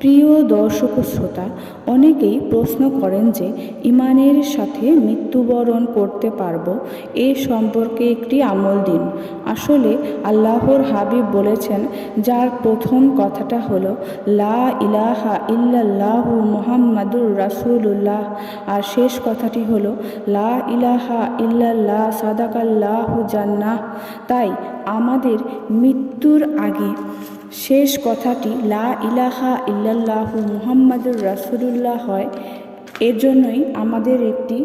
প্রিয় দর্শক শ্রোতা, অনেকেই প্রশ্ন করেন যে ইমানের সাথে মৃত্যুবরণ করতে পারব এ সম্পর্কে একটি আমল দিন। আসলে আল্লাহর হাবিব বলেছেন, যার প্রথম কথাটা হলো, লা ইলাহা ইল্লাল্লাহু মুহাম্মাদুর রাসূলুল্লাহ। আর শেষ কথাটি হলো, লা ইলাহা ইল্লাল্লাহ সাদাকাল্লাহু জান্নাহ। তাই আমাদের মৃত্যুর আগে শেষ কথাটি লা ইলাহা ইল্লাল্লাহু মুহাম্মাদুর রাসুলুল্লাহ হয় এর জন্যই আমাদের একটি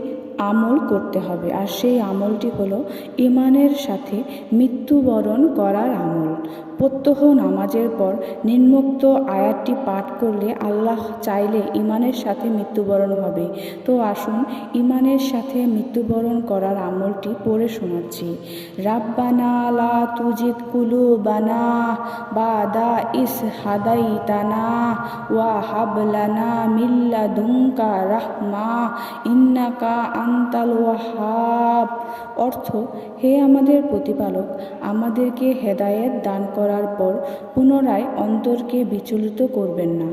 আমল করতে হবে। আর সেই আমলটি হলো ইমানের সাথে মৃত্যুবরণ করার আমল। প্রত্যহ নামাজের পর নিম্নোক্ত আয়াতটি পাঠ করলে আল্লাহ চাইলে ইমানের সাথে মৃত্যুবরণ হবে। তো আসুন ইমানের সাথে মৃত্যুবরণ করার আমলটি পড়ে শোনাচ্ছি। রাব্বানা লা তুজিদ কুলু বানা বাদা ইস হাদাই তানা ওয়া হাবলানা মিল্লা দুঙ্কা রাহমা ইন্নাকা আন্তাল ওয়াহাব অর্থ, হে আমাদের প্রতিপালক, আমাদেরকে হেদায়েত দান করার পর পুনরায় অন্তরকে বিচলিত করবেন না।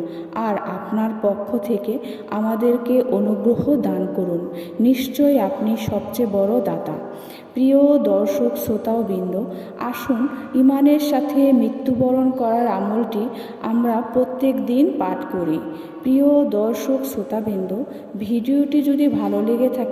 আর আপনার পক্ষ থেকে আমাদেরকে অনুগ্রহ দান করুন। নিশ্চয়ই আপনি সবচেয়ে বড় দাতা। প্রিয় দর্শক, শ্রোতাবৃন্দ, আসুন, ইমানের সাথে মৃত্যুবরণ করার আমলটি আমরা প্রত্যেক দিন পাঠ করি। প্রিয় দর্শক, শ্রোতাবৃন্দ, ভিডিওটি যদি ভালো লেগে